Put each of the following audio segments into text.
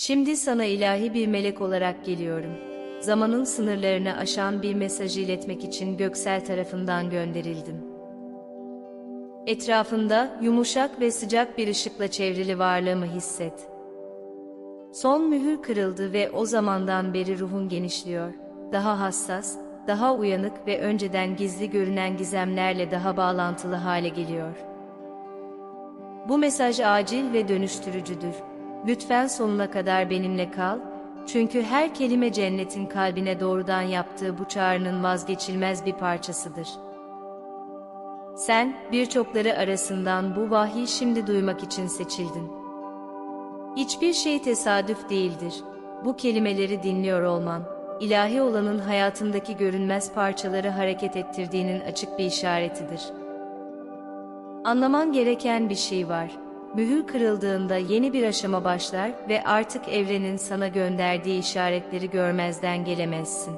Şimdi sana ilahi bir melek olarak geliyorum. Zamanın sınırlarını aşan bir mesajı iletmek için göksel tarafından gönderildim. Etrafında yumuşak ve sıcak bir ışıkla çevrili varlığımı hisset. Son mühür kırıldı ve o zamandan beri ruhun genişliyor. Daha hassas, daha uyanık ve önceden gizli görünen gizemlerle daha bağlantılı hale geliyor. Bu mesaj acil ve dönüştürücüdür. Lütfen sonuna kadar benimle kal, çünkü her kelime cennetin kalbine doğrudan yaptığı bu çağrının vazgeçilmez bir parçasıdır. Sen, birçokları arasından bu vahyi şimdi duymak için seçildin. Hiçbir şey tesadüf değildir. Bu kelimeleri dinliyor olman, ilahi olanın hayatındaki görünmez parçaları hareket ettirdiğinin açık bir işaretidir. Anlaman gereken bir şey var. Mühür kırıldığında yeni bir aşama başlar ve artık evrenin sana gönderdiği işaretleri görmezden gelemezsin.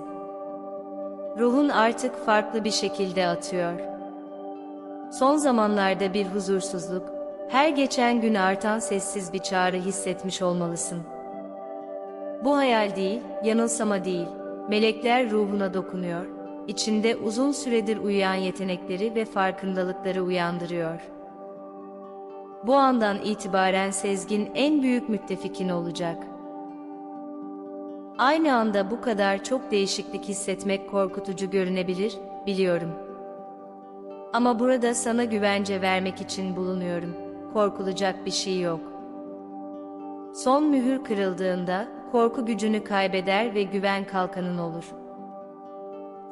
Ruhun artık farklı bir şekilde atıyor. Son zamanlarda bir huzursuzluk, her geçen gün artan sessiz bir çağrı hissetmiş olmalısın. Bu hayal değil, yanılsama değil. Melekler ruhuna dokunuyor. içinde uzun süredir uyuyan yetenekleri ve farkındalıkları uyandırıyor. Bu andan itibaren sezgin en büyük müttefikin olacak. Aynı anda bu kadar çok değişiklik hissetmek korkutucu görünebilir, biliyorum. Ama burada sana güvence vermek için bulunuyorum. Korkulacak bir şey yok. Son mühür kırıldığında korku gücünü kaybeder ve güven kalkanın olur.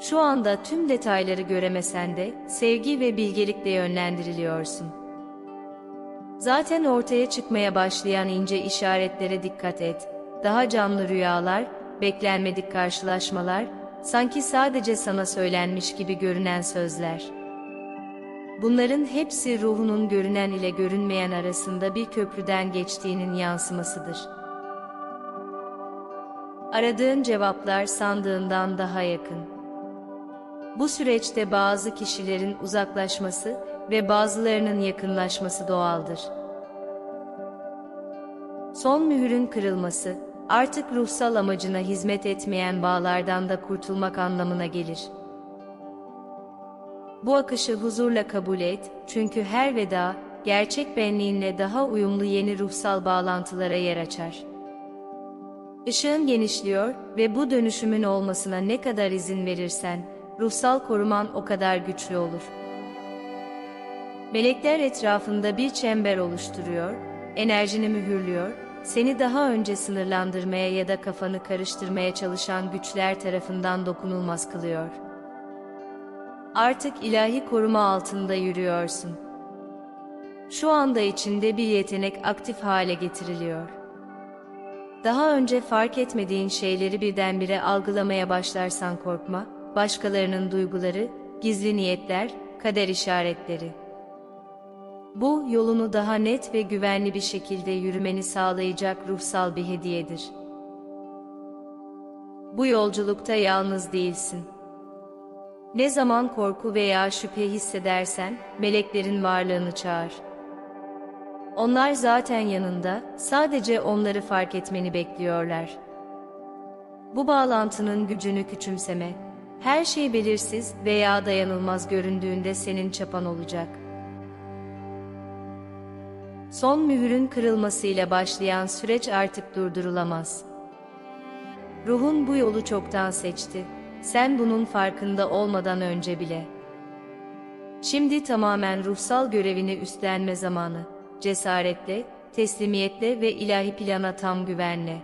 Şu anda tüm detayları göremesen de sevgi ve bilgelikle yönlendiriliyorsun. Zaten ortaya çıkmaya başlayan ince işaretlere dikkat et. Daha canlı rüyalar, beklenmedik karşılaşmalar, sanki sadece sana söylenmiş gibi görünen sözler. Bunların hepsi ruhunun görünen ile görünmeyen arasında bir köprüden geçtiğinin yansımasıdır. Aradığın cevaplar sandığından daha yakın. Bu süreçte bazı kişilerin uzaklaşması ve bazılarının yakınlaşması doğaldır. Son mühürün kırılması, artık ruhsal amacına hizmet etmeyen bağlardan da kurtulmak anlamına gelir. Bu akışı huzurla kabul et, çünkü her veda, gerçek benliğinle daha uyumlu yeni ruhsal bağlantılara yer açar. Işığın genişliyor ve bu dönüşümün olmasına ne kadar izin verirsen, ruhsal koruman o kadar güçlü olur. Melekler etrafında bir çember oluşturuyor, enerjini mühürlüyor, seni daha önce sınırlandırmaya ya da kafanı karıştırmaya çalışan güçler tarafından dokunulmaz kılıyor. Artık ilahi koruma altında yürüyorsun. Şu anda içinde bir yetenek aktif hale getiriliyor. Daha önce fark etmediğin şeyleri birdenbire algılamaya başlarsan korkma, başkalarının duyguları, gizli niyetler, kader işaretleri. Bu, yolunu daha net ve güvenli bir şekilde yürümeni sağlayacak ruhsal bir hediyedir. Bu yolculukta yalnız değilsin. Ne zaman korku veya şüphe hissedersen, meleklerin varlığını çağır. Onlar zaten yanında, sadece onları fark etmeni bekliyorlar. Bu bağlantının gücünü küçümseme. Her şey belirsiz veya dayanılmaz göründüğünde senin çapan olacak. Son mühürün kırılmasıyla başlayan süreç artık durdurulamaz. Ruhun bu yolu çoktan seçti. Sen bunun farkında olmadan önce bile. Şimdi tamamen ruhsal görevini üstlenme zamanı. Cesaretle, teslimiyetle ve ilahi plana tam güvenle.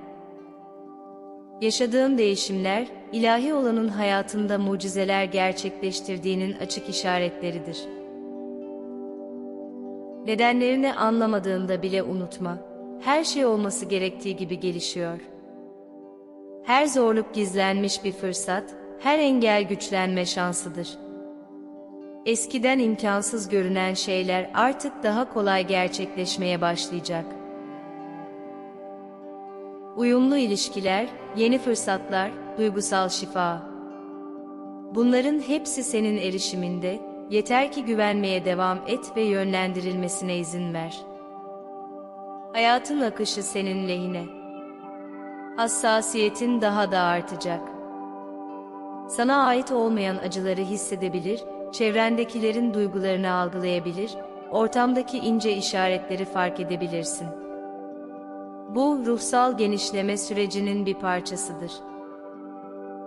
Yaşadığın değişimler, ilahi olanın hayatında mucizeler gerçekleştirdiğinin açık işaretleridir. Nedenlerini anlamadığında bile unutma. Her şey olması gerektiği gibi gelişiyor. Her zorluk gizlenmiş bir fırsat, her engel güçlenme şansıdır. Eskiden imkansız görünen şeyler artık daha kolay gerçekleşmeye başlayacak. Uyumlu ilişkiler, yeni fırsatlar, duygusal şifa. Bunların hepsi senin erişiminde, yeter ki güvenmeye devam et ve yönlendirilmesine izin ver. Hayatın akışı senin lehine. Hassasiyetin daha da artacak. Sana ait olmayan acıları hissedebilir, çevrendekilerin duygularını algılayabilir, ortamdaki ince işaretleri fark edebilirsin. Bu ruhsal genişleme sürecinin bir parçasıdır.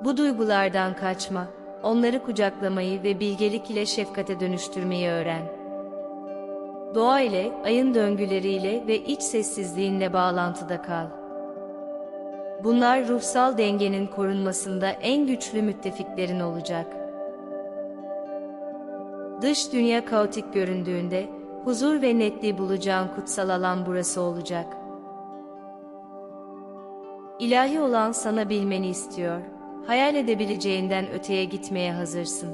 Bu duygulardan kaçma, onları kucaklamayı ve bilgelik ile şefkate dönüştürmeyi öğren. Doğa ile, ayın döngüleriyle ve iç sessizliğinle bağlantıda kal. Bunlar ruhsal dengenin korunmasında en güçlü müttefiklerin olacak. Dış dünya kaotik göründüğünde, huzur ve netliği bulacağın kutsal alan burası olacak. İlahi olan sana bilmeni istiyor. Hayal edebileceğinden öteye gitmeye hazırsın.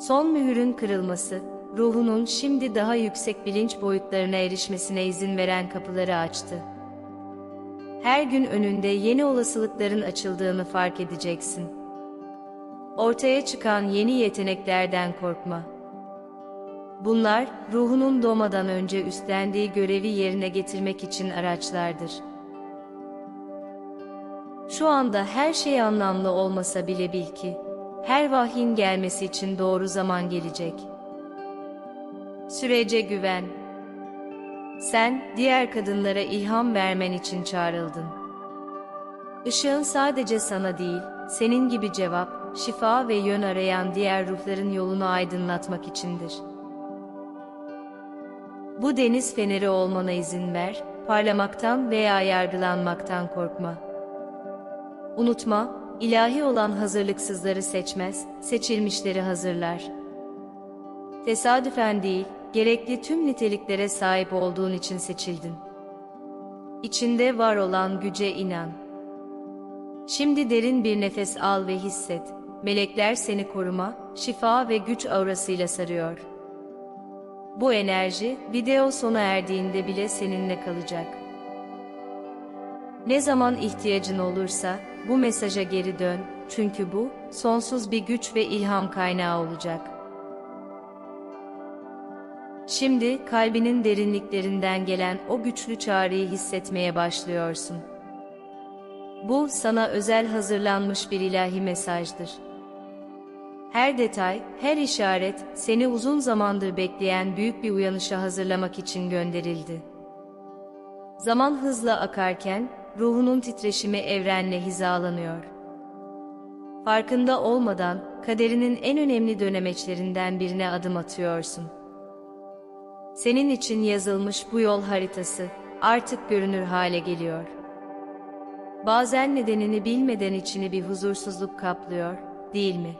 Son mühürün kırılması, ruhunun şimdi daha yüksek bilinç boyutlarına erişmesine izin veren kapıları açtı. Her gün önünde yeni olasılıkların açıldığını fark edeceksin. Ortaya çıkan yeni yeteneklerden korkma. Bunlar, ruhunun doğmadan önce üstlendiği görevi yerine getirmek için araçlardır. Şu anda her şey anlamlı olmasa bile bil ki, her vahyin gelmesi için doğru zaman gelecek. Sürece güven. Sen, diğer kadınlara ilham vermen için çağrıldın. Işığın sadece sana değil, senin gibi cevap, şifa ve yön arayan diğer ruhların yolunu aydınlatmak içindir. Bu deniz feneri olmana izin ver, parlamaktan veya yargılanmaktan korkma. Unutma, ilahi olan hazırlıksızları seçmez, seçilmişleri hazırlar. Tesadüfen değil, gerekli tüm niteliklere sahip olduğun için seçildin. İçinde var olan güce inan. Şimdi derin bir nefes al ve hisset. Melekler seni koruma, şifa ve güç aurasıyla sarıyor. Bu enerji, video sona erdiğinde bile seninle kalacak. Ne zaman ihtiyacın olursa, bu mesaja geri dön, çünkü bu, sonsuz bir güç ve ilham kaynağı olacak. Şimdi kalbinin derinliklerinden gelen o güçlü çağrıyı hissetmeye başlıyorsun. Bu sana özel hazırlanmış bir ilahi mesajdır. Her detay, her işaret seni uzun zamandır bekleyen büyük bir uyanışa hazırlamak için gönderildi. Zaman hızla akarken ruhunun titreşimi evrenle hizalanıyor. Farkında olmadan kaderinin en önemli dönemeçlerinden birine adım atıyorsun. Senin için yazılmış bu yol haritası artık görünür hale geliyor. Bazen nedenini bilmeden içini bir huzursuzluk kaplıyor, değil mi?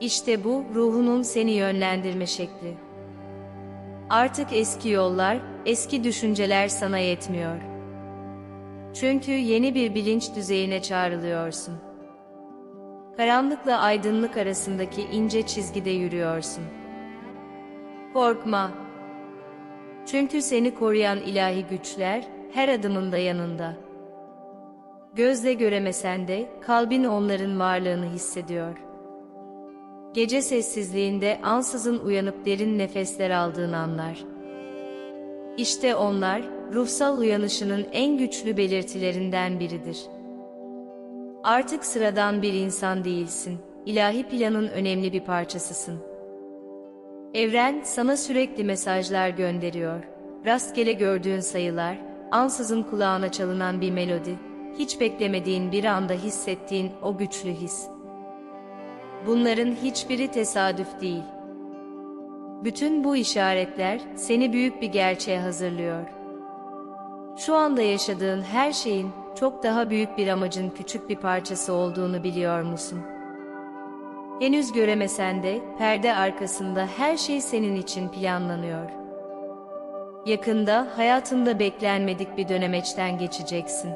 İşte bu ruhunun seni yönlendirme şekli. Artık eski yollar, eski düşünceler sana yetmiyor. Çünkü yeni bir bilinç düzeyine çağrılıyorsun. Karanlıkla aydınlık arasındaki ince çizgide yürüyorsun. Korkma. Çünkü seni koruyan ilahi güçler her adımında yanında. Gözle göremesen de kalbin onların varlığını hissediyor. Gece sessizliğinde ansızın uyanıp derin nefesler aldığın anlar. İşte onlar, ruhsal uyanışının en güçlü belirtilerinden biridir. Artık sıradan bir insan değilsin, ilahi planın önemli bir parçasısın. Evren sana sürekli mesajlar gönderiyor. Rastgele gördüğün sayılar, ansızın kulağına çalınan bir melodi, hiç beklemediğin bir anda hissettiğin o güçlü his. Bunların hiçbiri tesadüf değil. Bütün bu işaretler seni büyük bir gerçeğe hazırlıyor. Şu anda yaşadığın her şeyin çok daha büyük bir amacın küçük bir parçası olduğunu biliyor musun? Henüz göremesen de perde arkasında her şey senin için planlanıyor. Yakında hayatında beklenmedik bir dönemeçten geçeceksin.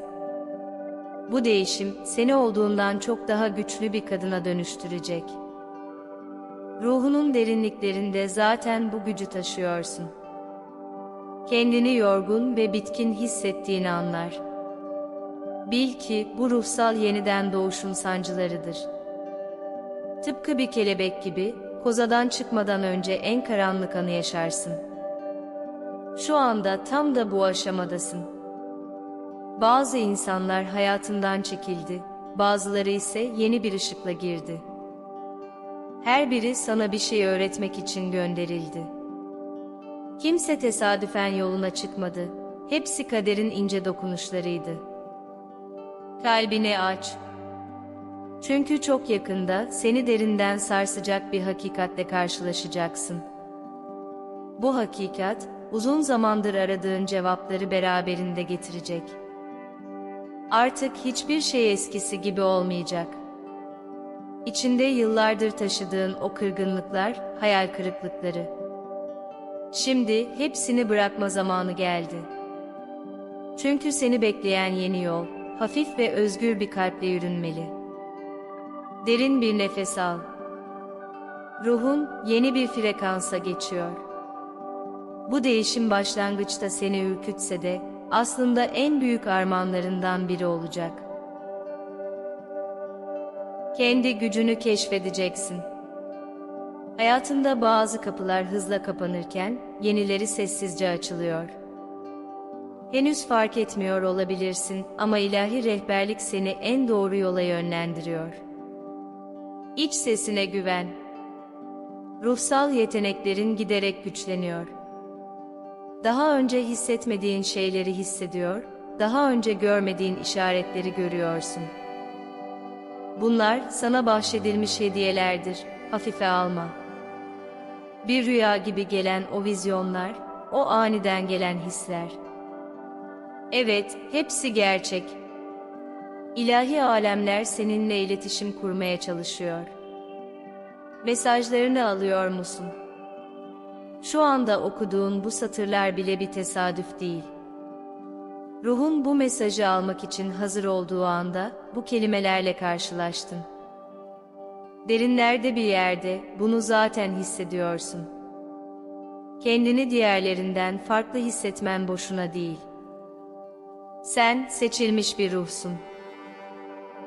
Bu değişim seni olduğundan çok daha güçlü bir kadına dönüştürecek. Ruhunun derinliklerinde zaten bu gücü taşıyorsun. Kendini yorgun ve bitkin hissettiğini anlar. Bil ki bu ruhsal yeniden doğuşun sancılarıdır. Tıpkı bir kelebek gibi kozadan çıkmadan önce en karanlık anı yaşarsın. Şu anda tam da bu aşamadasın. Bazı insanlar hayatından çekildi, bazıları ise yeni bir ışıkla girdi. Her biri sana bir şey öğretmek için gönderildi. Kimse tesadüfen yoluna çıkmadı. Hepsi kaderin ince dokunuşlarıydı. Kalbini aç. Çünkü çok yakında seni derinden sarsacak bir hakikatle karşılaşacaksın. Bu hakikat, uzun zamandır aradığın cevapları beraberinde getirecek. Artık hiçbir şey eskisi gibi olmayacak. İçinde yıllardır taşıdığın o kırgınlıklar, hayal kırıklıkları. Şimdi hepsini bırakma zamanı geldi. Çünkü seni bekleyen yeni yol, hafif ve özgür bir kalple yürünmeli. Derin bir nefes al. Ruhun yeni bir frekansa geçiyor. Bu değişim başlangıçta seni ürkütse de aslında en büyük armağanlarından biri olacak. Kendi gücünü keşfedeceksin. Hayatında bazı kapılar hızla kapanırken yenileri sessizce açılıyor. Henüz fark etmiyor olabilirsin ama ilahi rehberlik seni en doğru yola yönlendiriyor. İç sesine güven. Ruhsal yeteneklerin giderek güçleniyor. Daha önce hissetmediğin şeyleri hissediyor, daha önce görmediğin işaretleri görüyorsun. Bunlar sana bahşedilmiş hediyelerdir, hafife alma. Bir rüya gibi gelen o vizyonlar, o aniden gelen hisler. Evet, hepsi gerçek. İlahi alemler seninle iletişim kurmaya çalışıyor. Mesajlarını alıyor musun? Şu anda okuduğun bu satırlar bile bir tesadüf değil. Ruhun bu mesajı almak için hazır olduğu anda bu kelimelerle karşılaştın. Derinlerde bir yerde bunu zaten hissediyorsun. Kendini diğerlerinden farklı hissetmen boşuna değil. Sen seçilmiş bir ruhsun.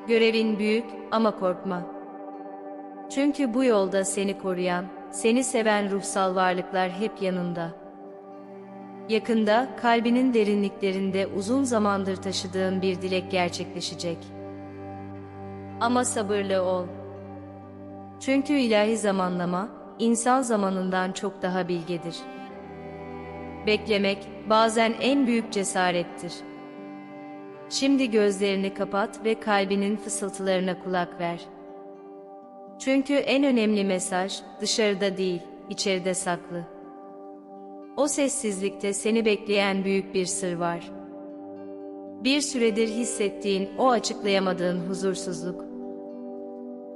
Görevin büyük ama korkma. Çünkü bu yolda seni koruyan, seni seven ruhsal varlıklar hep yanında. Yakında kalbinin derinliklerinde uzun zamandır taşıdığın bir dilek gerçekleşecek. Ama sabırlı ol. Çünkü ilahi zamanlama insan zamanından çok daha bilgedir. Beklemek bazen en büyük cesarettir. Şimdi gözlerini kapat ve kalbinin fısıltılarına kulak ver. Çünkü en önemli mesaj dışarıda değil, içeride saklı. O sessizlikte seni bekleyen büyük bir sır var. Bir süredir hissettiğin o açıklayamadığın huzursuzluk.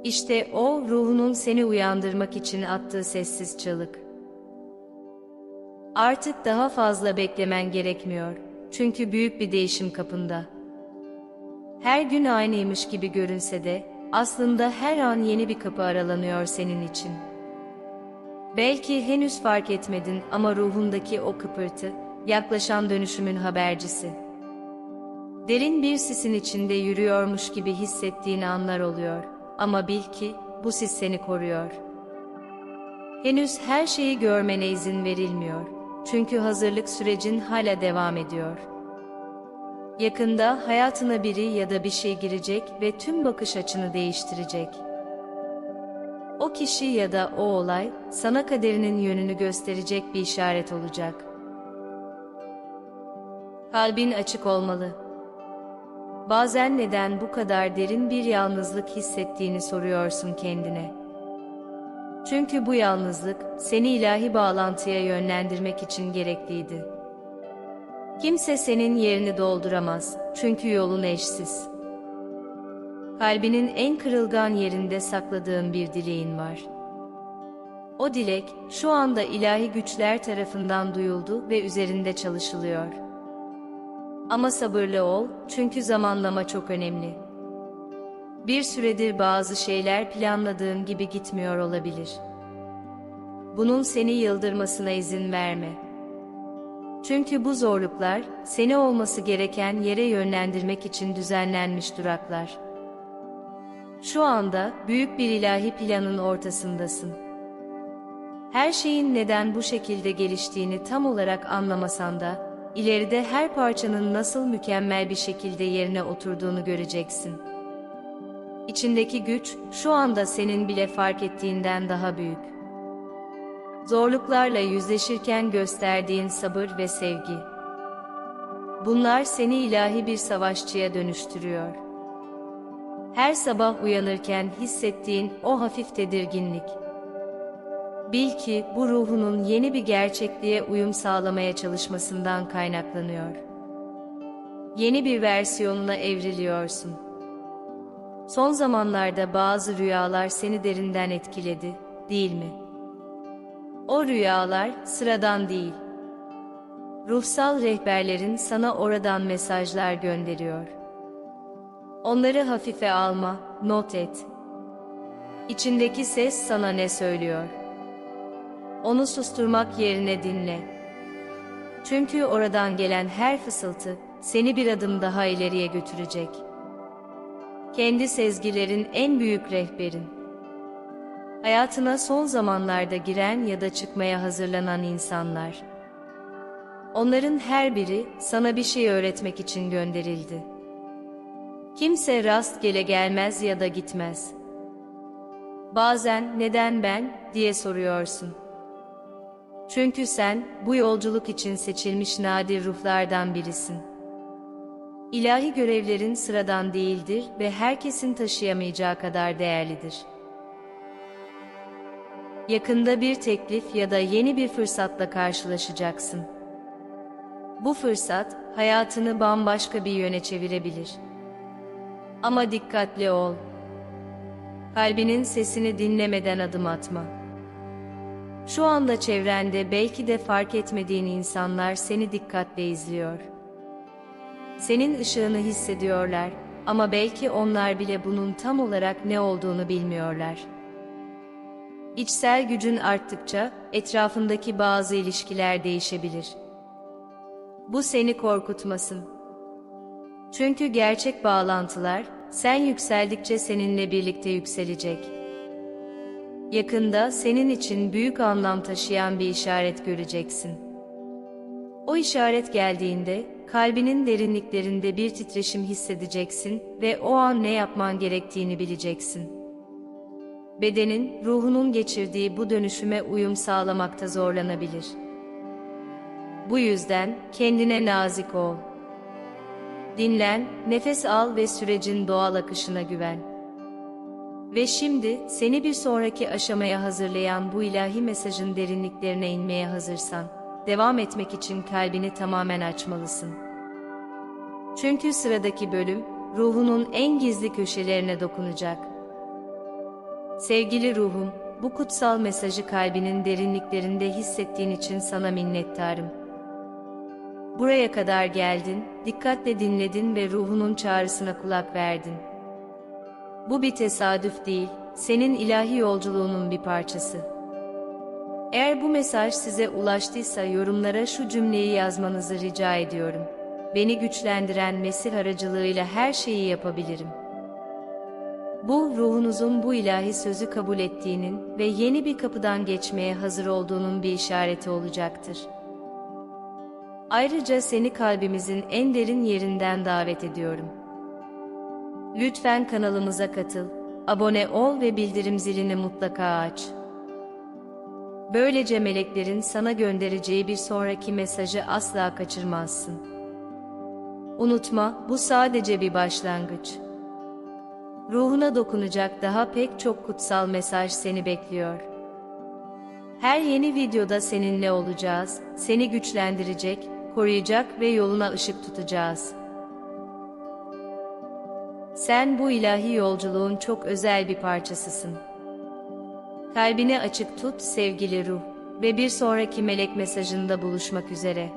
İşte o ruhunun seni uyandırmak için attığı sessiz çığlık. Artık daha fazla beklemen gerekmiyor. Çünkü büyük bir değişim kapında. Her gün aynıymış gibi görünse de aslında her an yeni bir kapı aralanıyor senin için. Belki henüz fark etmedin ama ruhundaki o kıpırtı, yaklaşan dönüşümün habercisi. Derin bir sisin içinde yürüyormuş gibi hissettiğin anlar oluyor ama bil ki bu sis seni koruyor. Henüz her şeyi görmene izin verilmiyor çünkü hazırlık sürecin hala devam ediyor.'' Yakında hayatına biri ya da bir şey girecek ve tüm bakış açını değiştirecek. O kişi ya da o olay sana kaderinin yönünü gösterecek bir işaret olacak. Kalbin açık olmalı. Bazen neden bu kadar derin bir yalnızlık hissettiğini soruyorsun kendine. Çünkü bu yalnızlık seni ilahi bağlantıya yönlendirmek için gerekliydi. Kimse senin yerini dolduramaz çünkü yolun eşsiz. Kalbinin en kırılgan yerinde sakladığın bir dileğin var. O dilek şu anda ilahi güçler tarafından duyuldu ve üzerinde çalışılıyor. Ama sabırlı ol çünkü zamanlama çok önemli. Bir süredir bazı şeyler planladığın gibi gitmiyor olabilir. Bunun seni yıldırmasına izin verme. Çünkü bu zorluklar, seni olması gereken yere yönlendirmek için düzenlenmiş duraklar. Şu anda büyük bir ilahi planın ortasındasın. Her şeyin neden bu şekilde geliştiğini tam olarak anlamasan da, ileride her parçanın nasıl mükemmel bir şekilde yerine oturduğunu göreceksin. İçindeki güç şu anda senin bile fark ettiğinden daha büyük. Zorluklarla yüzleşirken gösterdiğin sabır ve sevgi. Bunlar seni ilahi bir savaşçıya dönüştürüyor. Her sabah uyanırken hissettiğin o hafif tedirginlik. Bil ki bu ruhunun yeni bir gerçekliğe uyum sağlamaya çalışmasından kaynaklanıyor. Yeni bir versiyonuna evriliyorsun. Son zamanlarda bazı rüyalar seni derinden etkiledi, değil mi? O rüyalar sıradan değil. Ruhsal rehberlerin sana oradan mesajlar gönderiyor. Onları hafife alma, not et. İçindeki ses sana ne söylüyor? Onu susturmak yerine dinle. Çünkü oradan gelen her fısıltı seni bir adım daha ileriye götürecek. Kendi sezgilerin en büyük rehberin. Hayatına son zamanlarda giren ya da çıkmaya hazırlanan insanlar. Onların her biri sana bir şey öğretmek için gönderildi. Kimse rastgele gelmez ya da gitmez. Bazen neden ben diye soruyorsun. Çünkü sen bu yolculuk için seçilmiş nadir ruhlardan birisin. İlahi görevlerin sıradan değildir ve herkesin taşıyamayacağı kadar değerlidir. Yakında bir teklif ya da yeni bir fırsatla karşılaşacaksın. Bu fırsat hayatını bambaşka bir yöne çevirebilir. Ama dikkatli ol. Kalbinin sesini dinlemeden adım atma. Şu anda çevrende belki de fark etmediğin insanlar seni dikkatle izliyor. Senin ışığını hissediyorlar ama belki onlar bile bunun tam olarak ne olduğunu bilmiyorlar. İçsel gücün arttıkça etrafındaki bazı ilişkiler değişebilir. Bu seni korkutmasın. Çünkü gerçek bağlantılar sen yükseldikçe seninle birlikte yükselecek. Yakında senin için büyük anlam taşıyan bir işaret göreceksin. O işaret geldiğinde kalbinin derinliklerinde bir titreşim hissedeceksin ve o an ne yapman gerektiğini bileceksin. Bedenin, ruhunun geçirdiği bu dönüşüme uyum sağlamakta zorlanabilir. Bu yüzden kendine nazik ol. Dinlen, nefes al ve sürecin doğal akışına güven. Ve şimdi seni bir sonraki aşamaya hazırlayan bu ilahi mesajın derinliklerine inmeye hazırsan, devam etmek için kalbini tamamen açmalısın. Çünkü sıradaki bölüm, ruhunun en gizli köşelerine dokunacak. Sevgili ruhum, bu kutsal mesajı kalbinin derinliklerinde hissettiğin için sana minnettarım. Buraya kadar geldin, dikkatle dinledin ve ruhunun çağrısına kulak verdin. Bu bir tesadüf değil, senin ilahi yolculuğunun bir parçası. Eğer bu mesaj size ulaştıysa yorumlara şu cümleyi yazmanızı rica ediyorum. Beni güçlendiren Mesih aracılığıyla her şeyi yapabilirim. Bu, ruhunuzun bu ilahi sözü kabul ettiğinin ve yeni bir kapıdan geçmeye hazır olduğunun bir işareti olacaktır. Ayrıca seni kalbimizin en derin yerinden davet ediyorum. Lütfen kanalımıza katıl, abone ol ve bildirim zilini mutlaka aç. Böylece meleklerin sana göndereceği bir sonraki mesajı asla kaçırmazsın. Unutma, bu sadece bir başlangıç. Ruhuna dokunacak daha pek çok kutsal mesaj seni bekliyor. Her yeni videoda seninle olacağız, seni güçlendirecek, koruyacak ve yoluna ışık tutacağız. Sen bu ilahi yolculuğun çok özel bir parçasısın. Kalbini açık tut sevgili ruh ve bir sonraki melek mesajında buluşmak üzere.